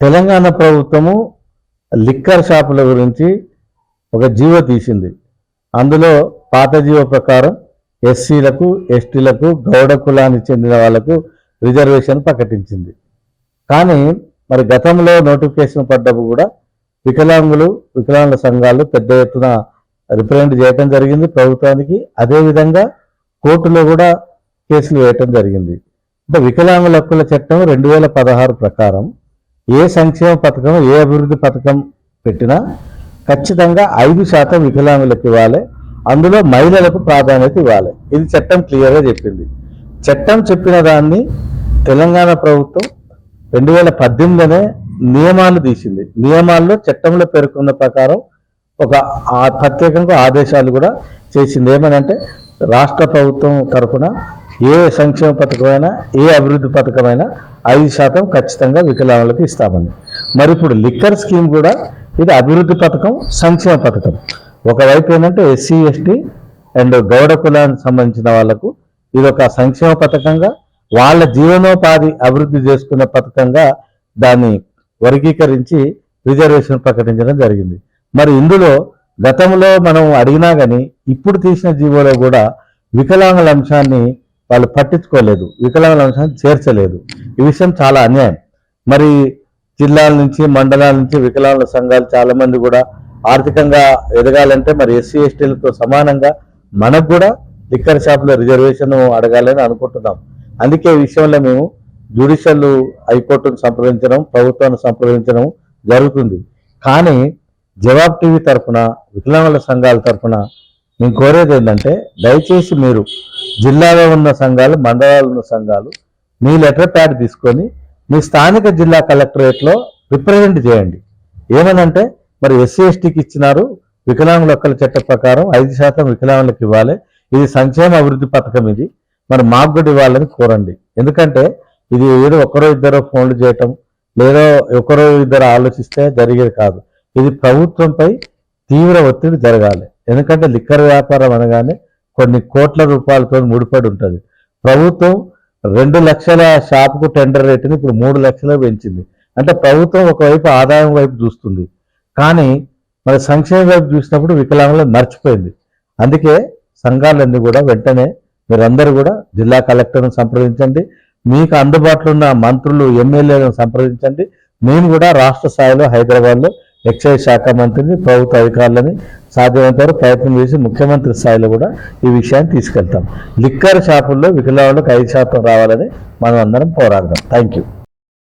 తెలంగాణ ప్రభుత్వము లిక్కర్ షాపుల గురించి ఒక జీవో తీసింది. అందులో పాత జీవో ప్రకారం ఎస్సీలకు ఎస్టీలకు గౌడ కులానికి చెందిన వాళ్ళకు రిజర్వేషన్ ప్రకటించింది. కానీ మరి గతంలో నోటిఫికేషన్ పడ్డప్పుడు కూడా వికలాంగులు వికలాంగుల సంఘాలు పెద్ద ఎత్తున రిప్రజెంట్ చేయటం జరిగింది. ప్రభుత్వానికి అదేవిధంగా కోర్టులో కూడా కేసులు వేయటం జరిగింది. అంటే వికలాంగుల హక్కుల చట్టం రెండు వేల పదహారు ప్రకారం ఏ సంక్షేమ పథకం ఏ అభివృద్ధి పథకం పెట్టినా ఖచ్చితంగా ఐదు శాతం వికలాంగులకు ఇవ్వాలి. అందులో మహిళలకు ప్రాధాన్యత ఇవ్వాలి. ఇది చట్టం క్లియర్గా చెప్పింది. చట్టం చెప్పిన దాన్ని తెలంగాణ ప్రభుత్వం రెండు వేల పద్దెనిమిదిలోనే నియమాలు తీసింది. నియమాల్లో చట్టంలో పేర్కొన్న ప్రకారం ఒక ప్రత్యేకంగా ఆదేశాలు కూడా చేసింది. ఏమనంటే రాష్ట్ర ప్రభుత్వం తరఫున ఏ సంక్షేమ పథకమైనా ఏ అభివృద్ధి పథకమైనా ఐదు శాతం ఖచ్చితంగా వికలాంగులకు ఇస్తామని మరి ఇప్పుడు లిక్కర్ స్కీమ్ కూడా ఇది అభివృద్ధి పథకం సంక్షేమ పథకం. ఒకవైపు ఏంటంటే ఎస్సీ ఎస్టీ అండ్ గౌడ కులానికి సంబంధించిన వాళ్ళకు ఇది ఒక సంక్షేమ పథకంగా వాళ్ళ జీవనోపాధి అభివృద్ధి చేసుకునే పథకంగా దాన్ని వర్గీకరించి రిజర్వేషన్ ప్రకటించడం జరిగింది. మరి ఇందులో గతంలో మనం అడిగినా కానీ ఇప్పుడు తీసిన జీవోలో కూడా వికలాంగుల అంశాన్ని వాళ్ళు పట్టించుకోలేదు వికలాంగుల అంశాన్ని చేర్చలేదు. ఈ విషయం చాలా అన్యాయం. మరి జిల్లాల నుంచి మండలాల నుంచి వికలాంగుల సంఘాలు చాలా మంది కూడా ఆర్థికంగా ఎదగాలంటే మరి ఎస్సీ ఎస్టీలతో సమానంగా మనకు కూడా లిక్కర్ షాపులో రిజర్వేషన్ అడగాలని అనుకుంటున్నాం. అందుకే ఈ విషయంలో మేము జ్యుడిషియల్ హైకోర్టును సంప్రదించడం ప్రభుత్వాన్ని సంప్రదించడం జరుగుతుంది. కానీ జవాబ్ టీవీ తరఫున వికలాంగుల సంఘాల తరఫున మేము కోరేది ఏంటంటే దయచేసి మీరు జిల్లాలో ఉన్న సంఘాలు మండలాలు ఉన్న సంఘాలు మీ లెటర్ ప్యాడ్ తీసుకొని మీ స్థానిక జిల్లా కలెక్టరేట్లో రిప్రజెంట్ చేయండి. ఏమనంటే మరి ఎస్సీ ఎస్టీకి ఇచ్చినారు వికలాంగుల హక్కుల చట్ట ప్రకారం ఐదు శాతం వికలాంగులకు ఇవ్వాలి. ఇది సంక్షేమ అభివృద్ధి పథకం ఇది. మరి మాకు కూడా ఇవ్వాలని కోరండి. ఎందుకంటే ఇది ఏదో ఒకరో ఇద్దరు ఫోన్లు చేయటం లేదో ఒకరో ఇద్దరు ఆలోచిస్తే జరిగేది కాదు. ఇది ప్రభుత్వంపై తీవ్ర ఒత్తిడి జరగాలి. ఎందుకంటే లిక్కర్ వ్యాపారం అనగానే కొన్ని కోట్ల రూపాయలతో ముడిపడి ఉంటుంది. ప్రభుత్వం రెండు లక్షల షాపుకు టెండర్ రేటుని ఇప్పుడు మూడు లక్షలు పెంచింది. అంటే ప్రభుత్వం ఒకవైపు ఆదాయం వైపు చూస్తుంది. కానీ మరి సంక్షేమ వైపు చూసినప్పుడు వికలాంగులను మర్చిపోయింది అందుకే సంఘాలన్నీ కూడా వెంటనే మీరందరూ కూడా జిల్లా కలెక్టర్ను సంప్రదించండి. మీకు అందుబాటులో ఉన్న మంత్రులు ఎమ్మెల్యేలను సంప్రదించండి. మేము కూడా రాష్ట్ర స్థాయిలో హైదరాబాద్లో ఎక్సైజ్ శాఖ మంత్రిని ప్రభుత్వ అధికారులని సాధ్యమైనంత వరకు ప్రయత్నం చేసి ముఖ్యమంత్రి స్థాయిలో కూడా ఈ విషయాన్ని తీసుకెళ్తాం. లిక్కర్ షాపుల్లో వికలాంగులకు ఐదు శాతం రావాలని మనం అందరం పోరాడదాం. Thank you